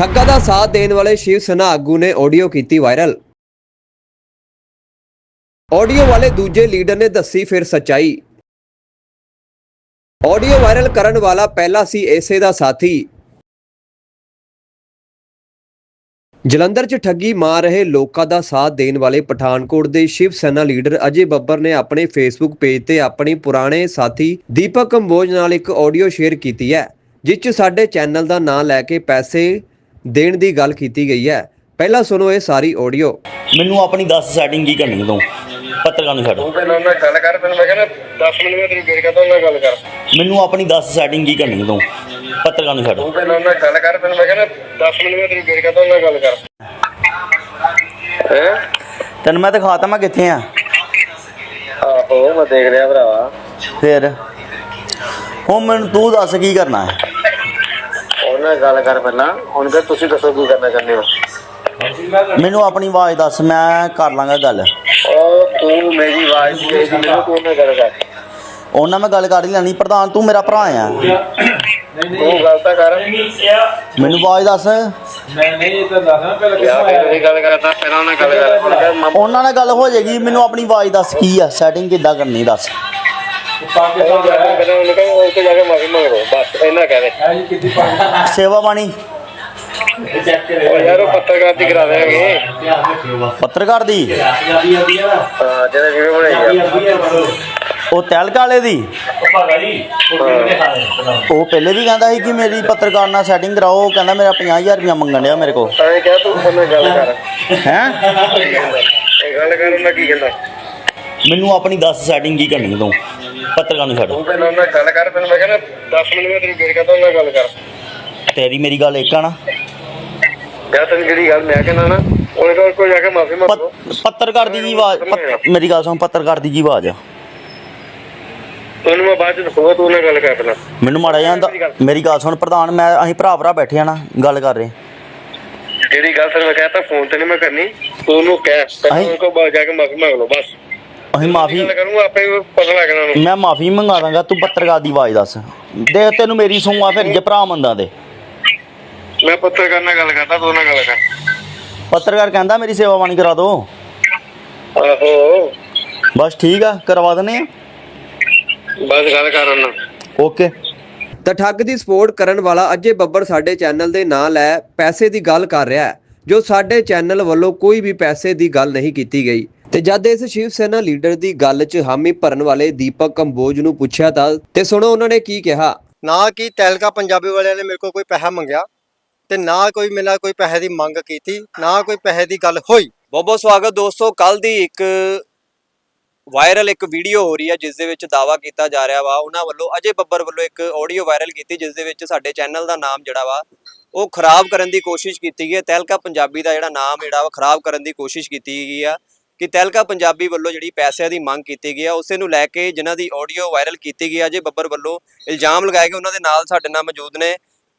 ਠੱਗਾ ਦਾ ਸਾਥ ਦੇਣ ਵਾਲੇ ਸ਼ਿਵ ਸੈਨਾ ਆਗੂ ਨੇ ਆਡੀਓ ਕੀਤੀ ਵਾਇਰਲ ਆਡੀਓ ਵਾਲੇ ਦੂਜੇ ਲੀਡਰ ਨੇ ਦੱਸੀ ਫਿਰ ਸਚਾਈ। ਆਡੀਓ ਵਾਇਰਲ ਕਰਨ ਵਾਲਾ ਪਹਿਲਾ ਸੀ ਏਸੇ ਦਾ ਸਾਥੀ। ਜਲੰਧਰ 'ਚ ਠੱਗੀ ਮਾਰ ਰਹੇ ਲੋਕਾਂ ਦਾ ਸਾਥ ਦੇਣ ਵਾਲੇ ਪਠਾਨਕੋਟ ਦੇ ਸ਼ਿਵ ਸੈਨਾ ਲੀਡਰ ਅਜੇ ਬੱਬਰ ਨੇ ਆਪਣੇ ਫੇਸਬੁੱਕ ਪੇਜ ਤੇ ਆਪਣੀ ਪੁਰਾਣੇ ਸਾਥੀ ਦੀਪਕ ਕੰਬੋਜ ਨਾਲ ਇੱਕ ਆਡੀਓ ਸ਼ੇਅਰ ਕੀਤੀ ਹੈ, ਜਿਸ 'ਚ ਸਾਡੇ ਚੈਨਲ ਦਾ ਨਾਂ ਲੈ ਕੇ ਪੈਸੇ ਦੇਣ ਦੀ ਗੱਲ ਕੀਤੀ ਗਈ ਹੈ। ਪਹਿਲਾਂ ਸੁਣੋ ਇਹ ਸਾਰੀ ਆਡੀਓ ਮੈਨੂੰ ਆਪਣੀ 10 ਸੈਟਿੰਗ ਕੀ ਕਰਨੀ ਤੂੰ ਪੱਤਰਕਾਰ ਨੂੰ ਛੱਡ। ਤੂੰ ਪਹਿਲਾਂ ਨਾਲ ਗੱਲ ਕਰ ਤੈਨੂੰ ਮੈਂ ਕਹਿੰਦਾ 10 ਮਿੰਟ ਮੈਂ ਤੇਰੀ ਵੇਟ ਕਰਦਾ ਉਹਨਾਂ ਨਾਲ ਗੱਲ ਕਰ। ਮੈਨੂੰ ਆਪਣੀ 10 ਸੈਟਿੰਗ ਕੀ ਕਰਨੀ ਤੂੰ ਪੱਤਰਕਾਰ ਨੂੰ ਛੱਡ। ਤੂੰ ਪਹਿਲਾਂ ਨਾਲ ਗੱਲ ਕਰ ਤੈਨੂੰ ਮੈਂ ਕਹਿੰਦਾ 10 ਮਿੰਟ ਮੈਂ ਤੇਰੀ ਵੇਟ ਕਰਦਾ ਉਹਨਾਂ ਨਾਲ ਗੱਲ ਕਰ। ਹੈ? ਤੈਨੂੰ ਮੈਂ ਦਿਖਾਤਾ ਮੈਂ ਕਿੱਥੇ ਆ। ਆਹੋ ਮੈਂ ਦੇਖ ਰਿਹਾ ਭਰਾਵਾ। ਫਿਰ। ਹੁਣ ਮੈਨੂੰ ਤੂੰ ਦੱਸ ਕੀ ਕਰਨਾ ਹੈ। ਨਾਲ ਗੱਲ ਕਰ ਪਹਿਲਾਂ। ਹੁਣ ਕਿ ਤੁਸੀਂ ਦੱਸੋ ਕੀ ਕਰਨਾ ਚਾਹੁੰਦੇ ਹੋ? ਮੈਨੂੰ ਆਪਣੀ ਆਵਾਜ਼ ਦੱਸ ਮੈਂ ਕਰ ਲਾਂਗਾ ਗੱਲ। ਉਹ ਤੂੰ ਮੇਰੀ ਆਵਾਜ਼ ਦੇ ਦੀ ਮੈਨੂੰ ਤੂੰ ਨਾ ਗੱਲ ਕਰ। ਉਹਨਾਂ ਮੈਂ ਗੱਲ ਕਰ ਹੀ ਲੈਣੀ ਪ੍ਰਧਾਨ ਤੂੰ ਮੇਰਾ ਭਰਾ ਆ। ਤੂੰ ਗੱਲ ਤਾਂ ਕਰ। ਮੈਨੂੰ ਆਵਾਜ਼ ਦੱਸ। ਨਹੀਂ ਨਹੀਂ ਇਹ ਤਾਂ ਦੱਸਣਾ ਪਹਿਲਾਂ ਮੇਰੀ ਗੱਲ ਕਰਦਾ ਪਹਿਲਾਂ ਉਹਨਾਂ ਨਾਲ ਗੱਲ ਕਰ। ਉਹਨਾਂ ਨਾਲ ਗੱਲ ਹੋ ਜਾਏਗੀ ਮੈਨੂੰ ਆਪਣੀ ਆਵਾਜ਼ ਦੱਸ ਕੀ ਆ ਸੈਟਿੰਗ ਕਿੱਦਾਂ ਕਰਨੀ ਦੱਸ। ਪਾਕਿਸਤਾਨ ਜਾ ਦਾ ਕੇ ਪਹਿਲਾਂ ਉਹਨੂੰ ਕਹੋ ਉੱਥੇ ਜਾ ਕੇ ਮਾਫੀ ਮੰਗੋ ਬਸ ਇਹਨਾਂ ਕਹਦੇ ਹੈ ਜੀ ਕਿੱਦੀ ਪਾਕਿਸਤਾਨ। ਸੇਵਾ ਬਾਣੀ। ਚੈੱਕ ਕਰੇ ਉਹ ਯਾਰ ਉਹ ਪੱਤਰਕਾਰ ਦੀ ਕਰਾ ਦੇਣਗੇ। ਪੱਤਰਕਾਰ ਦੀ? ਪੰਜਾਬੀ ਆਦੀ ਆ ਨਾ ਹਾਂ ਜਿਹੜੇ ਵੀਡੀਓ ਬਣਾਈ ਆ ਪੰਜਾਬੀ ਆ ਬੜੋ ਉਹ ਤਹਿਲਕ ਵਾਲੇ ਦੀ? ਉਹ ਪਹਿਲੇ ਵੀ ਕਹਿੰਦਾ ਸੀ ਕਿ ਮੇਰੀ ਪੱਤਰਕਾਰ ਨਾਲ ਸੈਟਿੰਗ ਕਰਾਓ। ਉਹ ਕਹਿੰਦਾ ਮੇਰਾ 50000 ਰੁਪਇਆ ਮੰਗਣ ਡਿਆ ਮੇਰੇ ਕੋਲ। ਐਂ ਕਿਹਾ ਤੂੰ ਉਹਨਾਂ ਨਾਲ ਗੱਲ ਕਰ। ਹੈ? ਇਹ ਗੱਲ ਕਰ ਉਹਨਾਂ ਕੀ ਕਹਿੰਦਾ? ਮੈਨੂੰ ਆਪਣੀ 10 ਸੈਟਿੰਗ ਕੀ ਕਰਨੀ ਤੂੰ? ਪੱਤਰਕਾਰ ਨੂੰ ਛੱਡ। ਤੂੰ ਉਹਨਾਂ ਨਾਲ ਗੱਲ ਕਰ ਤੈਨੂੰ ਮੈਂ ਕਹਿੰਦਾ 10 ਮਿੰਟ ਮੈਂ ਤੇਰੀ ਵੇਟ ਕਰਦਾ ਉਹਨਾਂ ਨਾਲ ਗੱਲ ਕਰ। ਤੇਰੀ ਮੇਰੀ ਗੱਲ ਇੱਕ ਆ ਨਾ। ਜਾਂ ਤੈਨੂੰ ਜਿਹੜੀ ਗੱਲ ਮੈਂ ਕਹਿੰਦਾ ਨਾ ਉਹਨੇ ਕੋਲ ਕੋਈ ਜਾ ਕੇ ਮਾਫੀ ਮੰਗੋ ਪੱਤ- ਪੱਤਰਕਾਰ ਦੀ ਕੀ ਆਵਾਜ਼ ਪੱਤ- ਮੇਰੀ ਗੱਲ ਸੁਣ ਪੱਤਰਕਾਰ ਦੀ ਕੀ ਆਵਾਜ਼ ਆ। ਤੁਹਾਨੂੰ ਮੈਂ ਬਾਅਦ ਚ ਦੱਸੂਗਾ ਤੂੰ ਉਹਨਾਂ ਨਾਲ ਗੱਲ ਕਰ ਪਹਿਲਾਂ। ਮੈਨੂੰ ਮਾੜਾ ਜਾਂਦਾ ਮੇਰੀ ਗੱਲ ਸੁਣ ਪ੍ਰਧਾਨ ਮੈਂ ਅਸੀਂ ਭਰਾ ਭਰਾ ਬੈਠੇ ਆ ਨਾ ਗੱਲ ਕਰ ਰਹੇ। ਜਿਹੜੀ ਗੱਲ ਤੈਨੂੰ ਮੈਂ ਕਹਤਾ ਫੋਨ ਤੇ ਨਹੀਂ ਮੈਂ ਕਰਨੀ ਤੂੰ ਉਹਨੂੰ ਕਹਿ ਪਹਿਲਾਂ ਉਹਨਾਂ ਕੋਲ ਬਾਅਦ ਜਾ ਕੇ ਮਾਫੀ ਮੰਗ ਲਓ ਬਸ। ਅਸੀਂ ਮਾਫੀ ਗੱਲ ਕਰੂੰਗਾ ਆਪੇ ਪਤਾ ਲੱਗ ਜਾਣਾ ਉਹਨੂੰ। ਮੈਂ ਮਾਫੀ ਮੰਗਾ ਦਾਂਗਾ ਤੂੰ ਪੱਤਰਕਾਰ ਦੀ ਆਵਾਜ਼ ਦੱਸ। ਦੇਖ ਤੈਨੂੰ ਮੇਰੀ ਸੁਣਵਾ ਫਿਰ ਜੇ ਭਰਾ ਮੰਦਾ ਦੇ ਮੈਂ ਪੱਤਰਕਾਰ ਨਾਲ ਗੱਲ ਕਰਦਾ ਤੂੰ ਨਾਲ ਗੱਲ ਕਰ। ਪੱਤਰਕਾਰ ਕਹਿੰਦਾ ਮੇਰੀ ਸੇਵਾ ਬਾਣੀ ਕਰਾ ਦੋ। ਆਹੋ। ਬਸ ਠੀਕ ਆ ਕਰਵਾ ਦਨੇ ਆ। ਬਸ ਗੱਲ ਕਰ ਉਹਨਾਂ। ਓਕੇ। ਤਾਂ ਠੱਗ ਦੀ ਸਪੋਰਟ ਕਰਨ ਵਾਲਾ ਅਜੇ ਬੱਬਰ ਸਾਡੇ ਚੈਨਲ ਦੇ ਨਾਂ ਲੈ ਪੈਸੇ ਦੀ ਗੱਲ ਕਰ ਰਿਹਾ ਹੈ। ਜੋ ਸਾਡੇ ਚੈਨਲ ਵੱਲੋਂ ਕੋਈ ਵੀ ਪੈਸੇ ਦੀ ਗੱਲ ਨਹੀਂ ਕੀਤੀ ਗਈ। ਤੇ ਜਦ ਇਸ ਸ਼ਿਵ ਸੈਨਾ ਲੀਡਰ ਦੀ ਗੱਲ 'ਚ ਹਾਮੀ ਭਰਨ ਵਾਲੇ ਦੀਪਕ ਕੰਬੋਜ ਨੂੰ ਪੁੱਛਿਆ ਤਾਂ ਤੇ ਸੁਣੋ ਉਹਨਾਂ ਨੇ ਕੀ ਕਿਹਾ? ਨਾ ਕਿ ਤਹਿਲਕਾ ਪੰਜਾਬੀ ਵਾਲਿਆਂ ਨੇ ਮੇਰੇ ਕੋਲ ਕੋਈ ਪੈਸਾ ਮੰਗਿਆ ਤੇ ਨਾ ਕੋਈ ਮੇਰੇ ਨਾਲ ਕੋਈ ਪੈਸੇ ਦੀ ਮੰਗ ਕੀਤੀ ਨਾ ਕੋਈ ਪੈਸੇ ਦੀ ਗੱਲ ਹੋਈ। ਬਹੁਤ ਬਹੁਤ ਸਵਾਗਤ ਦੋਸਤੋ ਕੱਲ ਦੀ ਇੱਕ ਵਾਇਰਲ ਇੱਕ ਵੀਡੀਓ ਹੋ ਰਹੀ ਹੈ ਜਿਸ ਦੇ ਵਿੱਚ ਦਾਵਾ ਕੀਤਾ ਜਾ ਰਿਹਾ ਵਾ। ਉਹਨਾਂ ਵੱਲੋਂ ਅਜੇ ਬੱਬਰ ਵੱਲੋਂ ਇੱਕ ਆਡੀਓ ਵਾਇਰਲ ਕੀਤੀ ਜਿਸ ਦੇ ਵਿੱਚ ਸਾਡੇ ਚੈਨਲ ਦਾ ਨਾਮ ਜਿਹੜਾ ਵਾ ਉਹ ਖਰਾਬ ਕਰਨ ਦੀ ਕੋਸ਼ਿਸ਼ ਕੀਤੀ ਗਈ ਹੈ। ਤਹਿਲਕਾ ਪੰਜਾਬੀ ਦਾ ਜਿਹੜਾ ਨਾਮ ਜਿਹੜਾ ਵਾ ਖਰਾਬ ਕਰਨ ਦੀ ਕੋਸ਼ਿਸ਼ ਕੀਤੀ ਗਈ ਆ। ਕਿ ਤਹਿਲਕਾ ਪੰਜਾਬੀ ਵੱਲੋਂ ਜਿਹੜੀ ਪੈਸਿਆਂ ਦੀ ਮੰਗ ਕੀਤੀ ਗਈ ਆ ਉਸੇ ਨੂੰ ਲੈ ਕੇ ਜਿਨ੍ਹਾਂ ਦੀ ਆਡੀਓ ਵਾਇਰਲ ਕੀਤੀ ਗਈ ਆ ਅਜੇ ਬੱਬਰ ਵੱਲੋਂ ਇਲਜ਼ਾਮ ਲਗਾਏ ਗਏ ਉਹਨਾਂ ਦੇ ਨਾਲ ਸਾਡੇ ਨਾਲ ਮੌਜੂਦ ਨੇ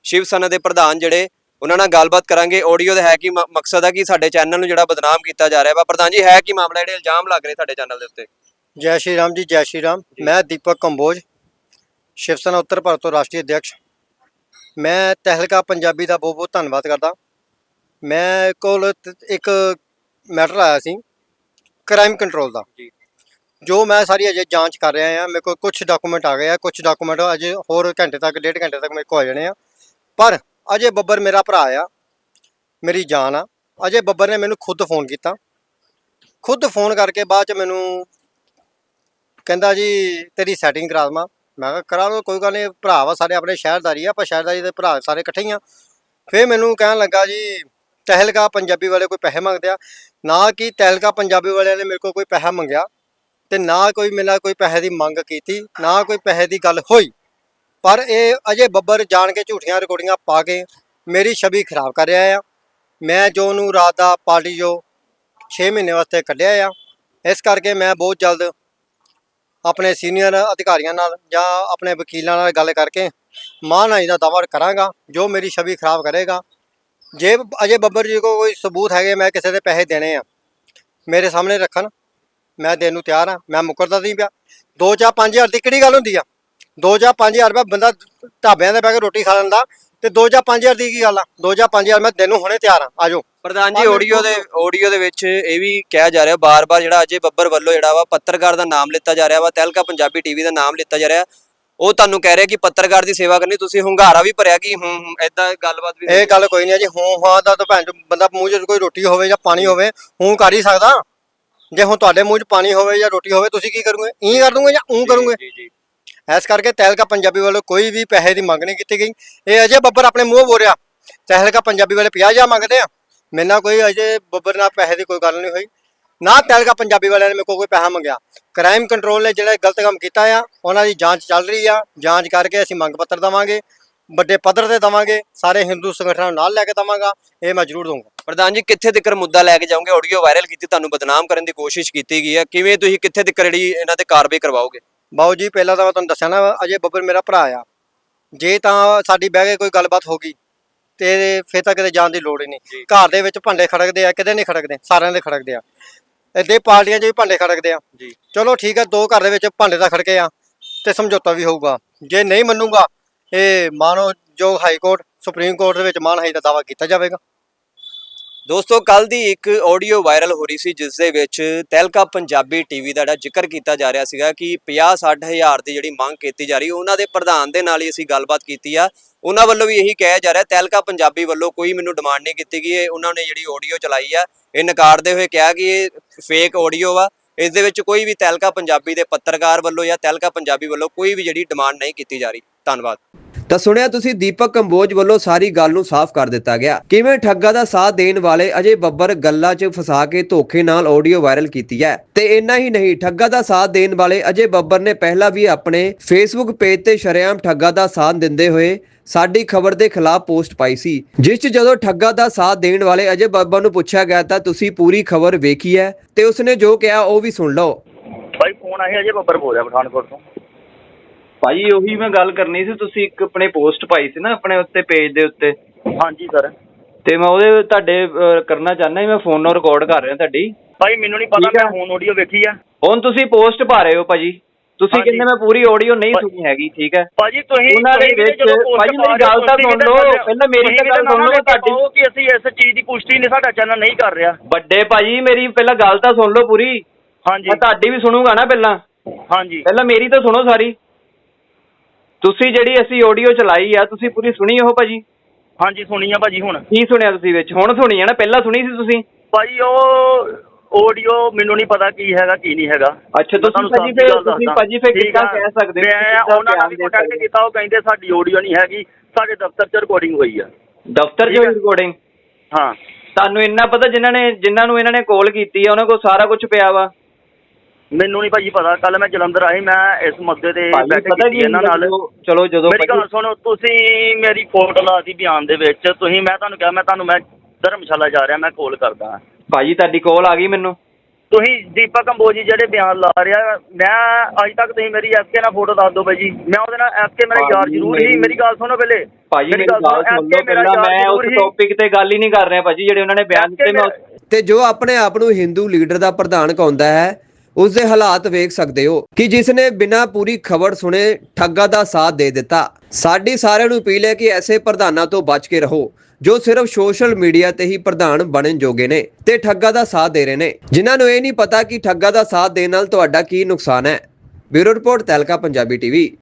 ਸ਼ਿਵ ਸੈਨਾ ਦੇ ਪ੍ਰਧਾਨ ਜਿਹੜੇ ਉਹਨਾਂ ਨਾਲ ਗੱਲਬਾਤ ਕਰਾਂਗੇ। ਆਡੀਓ ਦਾ ਹੈ ਕਿ ਮਕਸਦ ਹੈ ਕਿ ਸਾਡੇ ਚੈਨਲ ਨੂੰ ਜਿਹੜਾ ਬਦਨਾਮ ਕੀਤਾ ਜਾ ਰਿਹਾ ਵਾ। ਪ੍ਰਧਾਨ ਜੀ ਹੈ ਕੀ ਮਾਮਲਾ ਜਿਹੜੇ ਇਲਜ਼ਾਮ ਲੱਗ ਰਹੇ ਸਾਡੇ ਚੈਨਲ ਦੇ ਉੱਤੇ? ਜੈ ਸ਼੍ਰੀ ਰਾਮ ਜੀ ਜੈ ਸ਼੍ਰੀ ਰਾਮ। ਮੈਂ ਦੀਪਕ ਕੰਬੋਜ ਸ਼ਿਵ ਸੈਨਾ ਉੱਤਰ ਭਾਰਤ ਤੋਂ ਰਾਸ਼ਟਰੀ ਅਧਿਕਸ਼ ਮੈਂ ਤਹਿਲਕਾ ਪੰਜਾਬੀ ਦਾ ਬਹੁਤ ਬਹੁਤ ਧੰਨਵਾਦ ਕਰਦਾ। ਮੈਂ ਕੋਲ ਇੱਕ ਮੈਟਰ ਆਇਆ ਸੀ। ਕ੍ਰਾਈਮ ਕੰਟਰੋਲ ਦਾ। ਜੋ। ਮੈਂ ਸਾਰੀ ਅਜੇ ਜਾਂਚ ਕਰ ਰਿਹਾ ਹਾਂ ਮੇਰੇ ਕੋਲ ਕੁਝ ਡਾਕੂਮੈਂਟ ਆ ਗਏ ਆ ਕੁਝ ਡਾਕੂਮੈਂਟ ਅਜੇ ਹੋਰ ਘੰਟੇ ਤੱਕ ਡੇਢ ਘੰਟੇ ਤੱਕ ਮੇਰੇ ਕੋਲ ਆ ਜਾਣੇ ਆ। ਪਰ ਅਜੇ ਬੱਬਰ ਮੇਰਾ ਭਰਾ ਆ ਮੇਰੀ ਜਾਨ ਆ। ਅਜੇ ਬੱਬਰ ਨੇ ਮੈਨੂੰ ਖੁਦ ਫੋਨ ਕੀਤਾ। ਖੁਦ ਫੋਨ ਕਰਕੇ ਬਾਅਦ ਚ ਮੈਨੂੰ ਕਹਿੰਦਾ ਜੀ ਤੇਰੀ ਸੈਟਿੰਗ ਕਰਾ ਦਵਾਂ। ਮੈਂ ਕਿਹਾ ਕਰਾ ਲਓ ਕੋਈ ਗੱਲ ਨਹੀਂ ਭਰਾ ਵਾ ਸਾਰੇ ਆਪਣੇ ਸ਼ਹਿਰਦਾਰੀ ਆ ਆਪਾਂ ਸ਼ਹਿਰਦਾਰੀ ਦੇ ਭਰਾ ਸਾਰੇ ਇਕੱਠੇ ਹੀ ਆ। ਫੇਰ ਮੈਨੂੰ ਕਹਿਣ ਲੱਗਾ ਜੀ ਤਹਿਲਕਾ ਪੰਜਾਬੀ ਵਾਲੇ ਕੋਈ ਪੈਸੇ ਮੰਗਦੇ ਆ। ਨਾ ਕਿ ਤਹਿਲਕਾ ਪੰਜਾਬੀ ਵਾਲਿਆਂ ਨੇ ਮੇਰੇ ਕੋਲ ਕੋਈ ਪੈਸਾ ਮੰਗਿਆ ਤੇ ਨਾ ਕੋਈ ਮੇਰੇ ਨਾਲ ਕੋਈ ਪੈਸੇ ਦੀ ਮੰਗ ਕੀਤੀ, ਨਾ ਕੋਈ ਪੈਸੇ ਦੀ ਗੱਲ ਹੋਈ। ਪਰ ਇਹ ਅਜੇ ਬੱਬਰ ਜਾਣ ਕੇ ਝੂਠੀਆਂ ਰਿਕਾਰਡਿੰਗਾਂ ਪਾ ਕੇ ਮੇਰੀ ਛਵੀ ਖਰਾਬ ਕਰ ਰਿਹਾ ਆ। ਮੈਂ ਜੋ ਉਹਨੂੰ ਰਾਤ ਦਾ ਪਾਰਟੀ ਜੋ 6 ਮਹੀਨੇ ਵਾਸਤੇ ਕੱਢਿਆ ਆ, ਇਸ ਕਰਕੇ ਮੈਂ ਬਹੁਤ ਜਲਦ ਆਪਣੇ ਸੀਨੀਅਰ ਅਧਿਕਾਰੀਆਂ ਨਾਲ ਜਾਂ ਆਪਣੇ ਵਕੀਲਾਂ ਨਾਲ ਗੱਲ ਕਰਕੇ ਮਾਨਹਾਨੀ ਦਾ ਦਾਅਵਾ ਕਰਾਂਗਾ, ਜੋ ਮੇਰੀ ਛਵੀ ਖਰਾਬ ਕਰੇਗਾ। ਜੇ ਅਜੇ ਬੱਬਰ ਜੀ ਕੋਲ ਕੋਈ ਸਬੂਤ ਹੈਗੇ ਮੈਂ ਕਿਸੇ ਦੇ ਪੈਸੇ ਦੇਣੇ ਆ ਮੇਰੇ ਸਾਹਮਣੇ ਰੱਖਣ ਮੈਂ ਦੇਣ ਨੂੰ ਤਿਆਰ ਆ ਮੈਂ ਮੁਕਰਦਾ ਨਹੀਂ ਪਿਆ। 2 ਜਾਂ 5000 ਦੀ ਕਿਹੜੀ ਗੱਲ ਹੁੰਦੀ ਆ? 2 ਜਾਂ 5000 ਰੁਪਏ ਬੰਦਾ ਢਾਬਿਆਂ ਤੇ ਬਹਿ ਕੇ ਰੋਟੀ ਖਾ ਲੈਂਦਾ ਤੇ 2 ਜਾਂ 5000 ਦੀ ਕੀ ਗੱਲ ਆ? 2 ਜਾਂ 5000 ਮੈਂ ਤੈਨੂੰ ਹੁਣੇ ਤਿਆਰ ਆ ਆਜੋ ਪ੍ਰਧਾਨ ਜੀ ਆਡੀਓ ਦੇ ਆਡੀਓ ਦੇ ਵਿੱਚ ਇਹ ਵੀ ਕਿਹਾ ਜਾ ਰਿਹਾ ਬਾਰ-ਬਾਰ ਜਿਹੜਾ ਅਜੇ ਬੱਬਰ ਵੱਲੋਂ ਜਿਹੜਾ ਵਾ ਪੱਤਰਕਾਰ ਦਾ ਨਾਮ ਲਿੱਤਾ ਜਾ ਰਿਹਾ ਵਾ ਤਹਿਲਕਾ ਪੰਜਾਬੀ ਟੀਵੀ ਦਾ ਨਾਮ ਲਿੱਤਾ ਜਾ ਰਿਹਾ। ਉਹ ਤੁਹਾਨੂੰ ਕਹਿ ਰਿਹਾ ਕਿ ਪੱਤਰਕਾਰ ਦੀ ਸੇਵਾ ਕਰਨੀ ਤੁਸੀਂ ਹੁੰਗਾਰਾ ਵੀ ਭਰਿਆ ਕਿ ਹੂੰ ਹੂੰ ਐਦਾਂ ਗੱਲਬਾਤ ਵੀ ਇਹ ਗੱਲ ਕੋਈ ਨਹੀਂ ਜੀ ਹੂੰ ਹਾਂ ਦਾ ਤਾਂ ਭੈਣ ਚੋਦ ਬੰਦਾ ਮੂੰਹ 'ਚ ਕੋਈ ਰੋਟੀ ਹੋਵੇ ਜਾਂ ਪਾਣੀ ਹੋਵੇ ਹੂੰ ਕਰ ਹੀ ਸਕਦਾ। ਜੇ ਹੁਣ ਤੁਹਾਡੇ ਮੂੰਹ 'ਚ ਪਾਣੀ ਹੋਵੇ ਜਾਂ ਰੋਟੀ ਹੋਵੇ ਤੁਸੀਂ ਕੀ ਕਰੋਗੇ? ਈ ਕਰ ਦੂੰਗੇ ਜਾਂ ਊਂ ਕਰੋਗੇ? ਜੀ ਜੀ। ਇਸ ਕਰਕੇ ਤਹਿਲਕਾ ਪੰਜਾਬੀ ਵੱਲੋਂ ਕੋਈ ਵੀ ਪੈਸੇ ਦੀ ਮੰਗ ਨਹੀਂ ਕੀਤੀ ਗਈ। ਇਹ ਅਜੇ ਬੱਬਰ ਆਪਣੇ ਮੂੰਹ ਬੋਲਿਆ ਤਹਿਲਕਾ ਪੰਜਾਬੀ ਵਾਲੇ 50000 ਮੰਗਦੇ ਆ। ਮੇਰੇ ਨਾਲ ਕੋਈ ਅਜੇ ਬੱਬਰ ਨਾਲ ਪੈਸੇ ਦੀ ਕੋਈ ਗੱਲ ਨਹੀਂ ਹੋਈ। ਨਾ ਤਹਿਲਕਾ ਪੰਜਾਬੀ ਵਾਲਿਆਂ ਨੇ ਮੇਰੇ ਕੋਲ ਕੋਈ ਪੈਸਾ ਮੰਗਿਆ। ਕ੍ਰਾਈਮ ਕੰਟਰੋਲ ਨੇ ਜਿਹੜਾ ਗਲਤ ਕੰਮ ਕੀਤਾ ਆ ਉਹਨਾਂ ਦੀ ਜਾਂਚ ਚੱਲ ਰਹੀ ਆ। ਜਾਂਚ ਕਰਕੇ ਅਸੀਂ ਮੰਗ ਪੱਤਰ ਦਵਾਂਗੇ ਵੱਡੇ ਪੱਧਰ ਤੇ ਦਵਾਂਗੇ ਸਾਰੇ ਹਿੰਦੂ ਸੰਗਠਨਾਂ ਨੂੰ ਨਾਲ ਲੈ ਕੇ ਦਵਾਂਗਾ ਇਹ ਮੈਂ ਜ਼ਰੂਰ ਦਊਂਗਾ। ਪ੍ਰਧਾਨ ਜੀ ਕਿੱਥੇ ਤੱਕ ਮੁੱਦਾ ਲੈ ਕੇ ਜਾਓਗੇ? ਆਡੀਓ ਵਾਇਰਲ ਕੀਤੀ ਤੁਹਾਨੂੰ ਬਦਨਾਮ ਕਰਨ ਦੀ ਕੋਸ਼ਿਸ਼ ਕੀਤੀ ਗਈ ਹੈ ਕਿਵੇਂ ਤੁਸੀਂ ਕਿੱਥੇ ਤੱਕ ਜਿਹੜੀ ਇਹਨਾਂ ਤੇ ਕਾਰਵਾਈ ਕਰਵਾਓਗੇ? ਬਾਊ ਜੀ ਪਹਿਲਾਂ ਤਾਂ ਮੈਂ ਤੁਹਾਨੂੰ ਦੱਸਿਆ ਨਾ ਅਜੇ ਬੱਬਰ ਮੇਰਾ ਭਰਾ ਆ। ਜੇ ਤਾਂ ਸਾਡੀ ਬਹਿ ਕੇ ਕੋਈ ਗੱਲਬਾਤ ਹੋ ਗਈ ਤੇ ਫੇਰ ਤਾਂ ਕਿਤੇ ਜਾਣ ਦੀ ਲੋੜ ਹੀ ਨਹੀਂ। ਘਰ ਦੇ ਵਿੱਚ ਭਾਂਡੇ ਖੜਕਦੇ ਆ ਕਿਤੇ ਨਹੀਂ ਖੜਕਦੇ ਸਾਰਿਆਂ ਦੇ ਖੜਕਦੇ ਆ। ਇੱਥੇ ਪਾਰਟੀਆਂ 'ਚ ਵੀ ਭਾਂਡੇ ਖੜਕਦੇ ਆ। ਜੀ। ਚਲੋ ਠੀਕ ਹੈ ਦੋ ਘਰ ਦੇ ਵਿੱਚ ਭਾਂਡੇ ਤਾਂ ਖੜਕੇ ਆ ਤੇ ਸਮਝੌਤਾ ਵੀ ਹੋਊਗਾ। ਜੇ ਨਹੀਂ ਮੰਨੂਗਾ ਇਹ ਮਾਨੋ ਜੋ ਹਾਈ ਕੋਰਟ ਸੁਪਰੀਮ ਕੋਰਟ ਦੇ ਵਿੱਚ ਮਾਨਹਾਈ ਦਾ ਦਾਵਾ ਕੀਤਾ ਜਾਵੇਗਾ। ਦੋਸਤੋ ਕੱਲ ਦੀ ਇੱਕ ਆਡੀਓ ਵਾਇਰਲ ਹੋ ਰਹੀ ਸੀ, ਜਿਸ ਦੇ ਵਿੱਚ ਤਹਿਲਕਾ ਪੰਜਾਬੀ ਟੀਵੀ ਦਾ ਜਿਹੜਾ ਜ਼ਿਕਰ ਕੀਤਾ ਜਾ ਰਿਹਾ ਸੀਗਾ ਕਿ 50 ਹਜ਼ਾਰ ਦੀ ਜਿਹੜੀ ਮੰਗ ਕੀਤੀ ਜਾ ਰਹੀ, ਉਹਨਾਂ ਦੇ ਪ੍ਰਧਾਨ ਦੇ ਨਾਲ ਹੀ ਅਸੀਂ ਗੱਲਬਾਤ ਕੀਤੀ ਆ। ਉਹਨਾਂ ਵੱਲੋਂ ਵੀ ਇਹੀ ਕਿਹਾ ਜਾ ਰਿਹਾ, ਤਹਿਲਕਾ ਪੰਜਾਬੀ ਵੱਲੋਂ ਕੋਈ ਮੈਨੂੰ ਡਿਮਾਂਡ ਨਹੀਂ ਕੀਤੀ ਗਈ, ਇਹ ਉਹਨਾਂ ਨੇ ਜਿਹੜੀ ਆਡੀਓ ਚਲਾਈ ਆ, ਇਹ ਨਕਾਰਦੇ ਹੋਏ ਕਿਹਾ ਕਿ ਇਹ ਫੇਕ ਆਡੀਓ ਆ। ਇਸ ਦੇ ਵਿੱਚ ਕੋਈ ਵੀ ਤਹਿਲਕਾ ਪੰਜਾਬੀ ਦੇ ਪੱਤਰਕਾਰ ਵੱਲੋਂ ਜਾਂ ਤਹਿਲਕਾ ਪੰਜਾਬੀ ਵੱਲੋਂ ਕੋਈ ਵੀ ਜਿਹੜੀ ਡਿਮਾਂਡ ਨਹੀਂ ਕੀਤੀ ਜਾ ਰਹੀ। ਧੰਨਵਾਦ। ਤਾਂ ਸੁਣਿਆ ਤੁਸੀਂ ਦੀਪਕ ਕੰਬੋਜ ਵੱਲੋਂ ਸਾਰੀ ਗੱਲ ਨੂੰ ਸਾਫ਼ ਕਰ ਦਿੱਤਾ ਗਿਆ। ਕਿਵੇਂ ਠੱਗਾ ਦਾ ਸਾਥ ਦੇਣ ਵਾਲੇ ਅਜੇ ਬੱਬਰ ਗੱਲਾਂ 'ਚ ਫਸਾ ਕੇ ਧੋਖੇ ਨਾਲ ਆਡੀਓ ਵਾਇਰਲ ਕੀਤੀ ਹੈ? ਤੇ ਇੰਨਾ ਹੀ ਨਹੀਂ, ਠੱਗਾ ਦਾ ਸਾਥ ਦੇਣ ਵਾਲੇ ਅਜੇ ਬੱਬਰ ਨੇ ਪਹਿਲਾਂ ਵੀ ਆਪਣੇ ਫੇਸਬੁੱਕ ਪੇਜ ਤੇ ਸ਼ਰੇਆਮ ਠੱਗਾ ਦਾ ਸਾਥ ਦਿੰਦੇ ਹੋਏ ਸਾਡੀ ਖਬਰ ਦੇ ਖਿਲਾਫ ਪੋਸਟ ਪਾਈ ਸੀ। ਜਿਸ 'ਚ ਜਦੋਂ ਠੱਗਾ ਦਾ ਸਾਥ ਦੇਣ ਵਾਲੇ ਅਜੇ ਬੱਬਰ ਨੂੰ ਪੁੱਛਿਆ ਗਿਆ ਤਾਂ ਤੁਸੀਂ ਪੂਰੀ ਖਬਰ ਵੇਖੀ ਹੈ ਤੇ ਉਸਨੇ ਜੋ ਕਿਹਾ ਉਹ ਵੀ ਸੁਣ ਲਓ। ਭਾਈ, ਫੋਨ ਆਇਆ ਅਜੇ ਬੱਬਰ ਬੋਲ ਰਿਹਾ ਪਠਾਨਕੋਟ ਤੋਂ। ਭਾਜੀ ਉਹੀ ਮੈਂ ਗੱਲ ਕਰਨੀ ਸੀ ਤੁਸੀਂ ਇੱਕ ਆਪਣੇ ਪੋਸਟ ਪਾਈ ਸੀ ਨਾ ਆਪਣੇ ਉੱਤੇ ਪੇਜ ਦੇ ਉੱਤੇ। ਹਾਂਜੀ ਸਰ ਤੇ ਮੈਂ ਉਹਦੇ ਤੁਹਾਡੇ ਅਹ, ਕਰਨਾ ਚਾਹੁੰਦਾ ਮੈਂ ਫੋਨ ਨਾਲ ਰਿਕਾਰਡ ਕਰ ਰਿਹਾ ਤੁਹਾਡੀ। ਭਾਈ ਮੈਨੂੰ ਨਹੀਂ ਪਤਾ ਠੀਕ ਆ। ਮੈਂ ਹੁਣ ਆਡੀਓ ਵੇਖੀ ਆ। ਹੁਣ ਤੁਸੀਂ ਪੋਸਟ ਪਾ ਰਹੇ ਹੋ ਭਾਜੀ। ਤੁਸੀਂ ਹਾਂਜੀ। ਕਹਿੰਦੇ ਮੈਂ ਪੂਰੀ ਆਡੀਓ ਨਹੀਂ ਸੁਣੀ ਹੈਗੀ ਠੀਕ ਹੈ? ਭਾਜੀ ਤੁਸੀਂ ਉਹਨਾਂ ਦੇ ਤੁਸੀਂ ਵੀ ਵਿੱਚ- ਜਦੋਂ post ਭਾਜੀ ਪਾ ਮੇਰੀ ਰਹੇ ਹੋ, ਗੱਲ ਤਾਂ ਤੁਸੀਂ ਸੁਣ ਲਓ, ਪਹਿਲਾਂ ਮੇਰੀ ਤੁਸੀਂ ਤਾਂ ਗੱਲ ਸੁਣ ਲਓ, ਤੁਹਾਡੀ- ਕਹੋ ਕਿ ਅਸੀਂ ਇਸ ਚੀਜ਼ ਦੀ ਪੁਸ਼ਟੀ ਨਹੀਂ ਸਾਡਾ ਚੈਨਲ ਨਹੀਂ ਕਰ ਰਿਹਾ। ਵੱਡੇ ਭਾਜੀ ਮੇਰੀ ਪਹਿਲਾਂ ਗੱਲ ਤਾਂ ਸੁਣ ਲਓ ਪੂਰੀ। ਹਾਂਜੀ। ਮੈਂ ਤੁਹਾਡੀ ਵੀ ਸੁਣੂਗਾ ਨਾ ਪਹਿਲਾਂ। ਹਾਂਜੀ। ਪਹਿਲਾਂ ਮੇਰੀ ਤਾਂ ਸੁਣੋ ਸਾਰੀ। ਤੁਸੀਂ ਜਿਹੜੀ ਅਸੀਂ ਆਡੀਓ ਚਲਾਈ ਆ ਤੁਸੀਂ ਪੂਰੀ ਸੁਣੀ ਉਹ ਭਾਜੀ ਹਾਂਜੀ ਸੁਣੀ ਆ ਭਾਜੀ ਹੁਣ ਕੀ ਸੁਣਿਆ ਤੁਸੀਂ ਵਿੱਚ ਹੁਣ ਸੁਣੀ ਆ ਨਾ ਪਹਿਲਾਂ ਸੁਣੀ ਸੀ ਤੁਸੀਂ ਭਾਜੀ ਉਹ ਆਡੀਓ ਮੈਨੂੰ ਨਹੀਂ ਪਤਾ ਕੀ ਹੈਗਾ ਕੀ ਨਹੀਂ ਹੈਗਾ ਅੱਛਾ, ਤੁਸੀਂ ਭਾਜੀ ਫਿਰ- ਤੁਸੀਂ। ਭਾਜੀ ਫਿਰ ਕਿੱਦਾਂ। ਕਹਿ ਸਕਦੇ ਹੋ? ਮੈਂ ਉਹਨਾਂ ਨਾਲ ਕੰਟੈਕਟ? ਕੀਤਾ ਉਹ ਕਹਿੰਦੇ ਸਾਡੀ ਆਡੀਓ ਨਹੀਂ ਹੈਗੀ ਸਾਡੇ ਦਫ਼ਤਰ 'ਚ ਰਿਕਾਰਡਿੰਗ ਹੋਈ ਆ ਦਫ਼ਤਰ 'ਚ। ਰਿਕਾਰਡਿੰਗ ਹਾਂ ਤੁਹਾਨੂੰ ਇੰਨਾ ਪਤਾ ਜਿਨ੍ਹਾਂ ਨੇ ਜਿਨ੍ਹਾਂ ਨੂੰ ਇਹਨਾਂ ਨੇ ਕਾਲ ਕੀਤੀ ਆ ਉਹਨਾਂ ਕੋਲ ਸਾਰਾ ਕੁਝ ਪਿਆ ਵਾ ਮੈਨੂੰ ਨਹੀਂ ਭਾਜੀ ਪਤਾ ਕੱਲ ਮੈਂ ਜਲੰਧਰ ਆਈ ਮੈਂ ਇਸ ਮੁੱਦੇ ਤੇ ਭਾਜੀ ਬੈਠਕ ਪਤਾ ਕੀਤੀ ਕੀ ਇਹਨਾਂ ਨਾਲ। ਜਦੋਂ- ਚਲੋ ਜਦੋਂ ਮੇਰੀ ਗੱਲ ਭਾਜੀ- ਸੁਣੋ ਤੁਸੀਂ ਮੇਰੀ ਫੋਟੋ ਲਾਤੀ ਬਿਆਨ ਦੇ ਵਿੱਚ ਤੁਸੀਂ ਮੈਂ ਤੁਹਾਨੂੰ ਕਿਹਾ ਮੈਂ ਤੁਹਾਨੂੰ ਮੈਂ ਧਰਮਸ਼ਾਲਾ ਜਾ ਰਿਹਾ ਮੈਂ ਕਾਲ ਕਰਦਾ ਭਾਜੀ ਤੁਹਾਡੀ ਕਾਲ ਆ ਗਈ ਮੈਨੂੰ। ਤੁਸੀਂ ਦੀਪਕ ਕੰਬੋਜੀ ਜਿਹੜੇ ਬਿਆਨ ਲਾ ਰਿਹਾ ਮੈਂ ਅੱਜ ਤੱਕ ਤੁਸੀਂ ਮੇਰੀ ਐਸਕੇ ਨਾਲ ਫੋਟੋ ਦੱਸ ਦਿਓ ਭਾਈ ਜੀ ਮੈਂ ਉਹਦੇ ਨਾਲ ਐਸਕੇ ਮੇਰਾ ਯਾਰ ਭਾਜੀ ਜ਼ਰੂਰ ਸੀ। ਮੇਰੀ- ਮੇਰੀ ਗੱਲ ਸੁਣੋ ਪਹਿਲੇ। ਭਾਜੀ ਮੇਰੀ ਗੱਲ ਸੁਣ SK ਲਓ ਮੇਰਾ ਪਹਿਲਾਂ ਯਾਰ ਮੈਂ ਜ਼ਰੂਰ ਉਸ ਸੀ। ਟੌਪਿਕ ਤੇ ਗੱਲ ਹੀ ਨਹੀਂ ਕਰ ਰਿਹਾ ਭਾਜੀ ਜਿਹੜੇ ਉਹਨਾਂ ਨੇ ਬਿਆਨ ਦਿੱਤੇ ਮੈਂ ਉਸ- ਤੇ ਜੋ ਆਪਣੇ ਆਪ ਨੂੰ ਹਿੰਦੂ ਲੀਡਰ ਦਾ ਪ੍ਰਧਾਨ ਕਹਾਉਂਦਾ ਹੈ ਉਸ ਦੇ ਹਾਲਾਤ ਵੇਖ ਸਕਦੇ ਹੋ ਕਿ ਜਿਸ ਨੇ ਬਿਨਾਂ ਪੂਰੀ ਖਬਰ ਸੁਣੇ ਠੱਗਾ ਦਾ ਸਾਥ ਦੇ ਦਿੱਤਾ। ਸਾਡੀ ਸਾਰਿਆਂ ਨੂੰ ਅਪੀਲ ਹੈ ਕਿ ਐਸੇ ਪ੍ਰਧਾਨਾਂ ਤੋਂ ਬਚ ਕੇ ਰਹੋ, ਜੋ ਸਿਰਫ ਸੋਸ਼ਲ ਮੀਡੀਆ ਤੇ ਹੀ ਪ੍ਰਧਾਨ ਬਣਨ ਜੋਗੇ ਨੇ ਤੇ ਠੱਗਾ ਦਾ ਸਾਥ ਦੇ ਰਹੇ ਨੇ। ਜਿਨ੍ਹਾਂ ਨੂੰ ਇਹ ਨਹੀਂ ਪਤਾ ਕਿ ਠੱਗਾ ਦਾ ਸਾਥ ਦੇਣ ਨਾਲ ਤੁਹਾਡਾ ਕੀ ਨੁਕਸਾਨ ਹੈ। ਬਿਊਰੋ ਰਿਪੋਰਟ ਤੈਲਕਾ ਪੰਜਾਬੀ ਟੀਵੀ।